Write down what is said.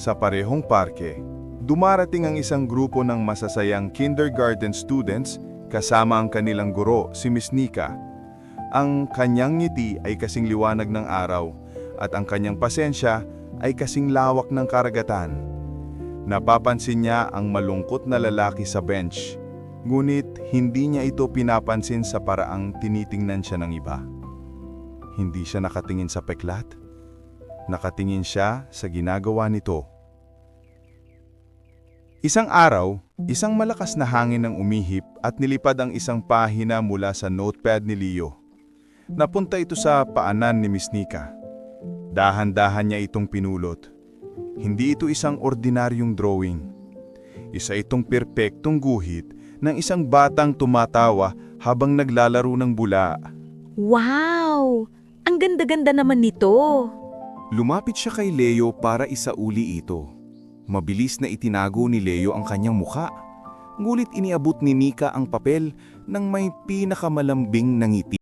Sa parehong parke, dumarating ang isang grupo ng masasayang kindergarten students kasama ang kanilang guro, si Miss Nika. Ang kanyang ngiti ay kasing liwanag ng araw at ang kanyang pasensya ay kasing lawak ng karagatan. Napapansin niya ang malungkot na lalaki sa bench, ngunit hindi niya ito pinapansin sa paraang tinitingnan siya ng iba. Hindi siya nakatingin sa peklat. Nakatingin siya sa ginagawa nito. Isang araw, isang malakas na hangin ang umihip at nilipad ang isang pahina mula sa notepad ni Leo. Napunta ito sa paanan ni Miss Nika. Dahan-dahan niya itong pinulot. Hindi ito isang ordinaryong drawing. Isa itong perpektong guhit ng isang batang tumatawa habang naglalaro ng bula. Wow! Ang ganda-ganda naman nito. Lumapit siya kay Leo para isauli ito. Mabilis na itinago ni Leo ang kanyang muka. Ngulit iniabot ni Nika ang papel ng may pinakamalambing na ngiti.